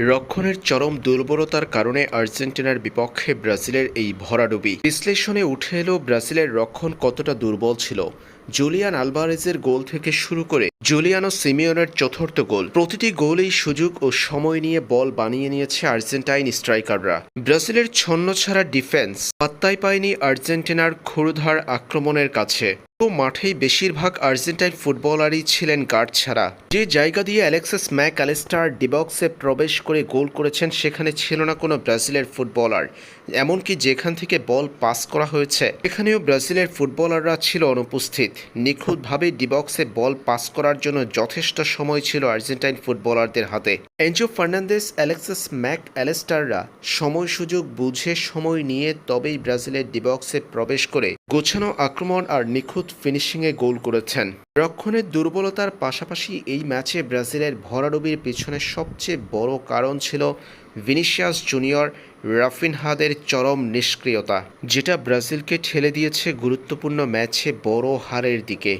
রক্ষণের চরম দুর্বলতার কারণে আর্জেন্টিনার বিপক্ষে ব্রাজিলের এই ভরাডুবি। বিশ্লেষণে উঠে এলো, ব্রাজিলের রক্ষণ কতটা দুর্বল ছিল। জুলিয়ান আলভারেজের গোল থেকে শুরু করে জুলিয়ানো সিমিওনের চতুর্থ গোল। প্রতিটি গোলেই সুযোগ ও সময় নিয়ে বল বানিয়ে নিয়েছে আর্জেন্টাইন স্ট্রাইকাররা। ব্রাজিলের ছন্নছাড়া ডিফেন্স পাত্তাই পায়নি আর্জেন্টিনার ক্ষুরধার আক্রমণের কাছে। তো মাঠেই বেশিরভাগ আর্জেন্টাইন ফুটবলারই ছিলেন গার্ড ছাড়া। যে জায়গা দিয়ে অ্যালেক্সাস ম্যাক অ্যালেস্টার ডিবক্সে প্রবেশ করে গোল করেছেন, সেখানে ছিল না কোনো ব্রাজিলের ফুটবলার। এমনকি যেখান থেকে বল পাস করা হয়েছে এখানেও ব্রাজিলের ফুটবলাররা ছিল অনুপস্থিত। নিখুঁতভাবে ডিবক্সে বল পাস করার জন্য যথেষ্ট সময় ছিল আর্জেন্টাইন ফুটবলারদের হাতে। এনজো ফার্নান্দেস, অ্যালেক্সাস ম্যাক, অ্যালেস্টাররা সময় সুযোগ বুঝে সময় নিয়ে তবেই ব্রাজিলের ডিবক্সে প্রবেশ করে গোছানো আক্রমণ আর নিখুঁত ফিনিশিংয়ে গোল করেছেন। রক্ষণের দুর্বলতার পাশাপাশি এই ম্যাচে ব্রাজিলের ভরাডুবির পিছনে সবচেয়ে বড় কারণ ছিল ভিনিসিয়াস জুনিয়র রাফিনহাদের চরম নিষ্ক্রিয়তা, যেটা ব্রাজিলকে ঠেলে দিয়েছে গুরুত্বপূর্ণ ম্যাচে বড় হারের দিকে।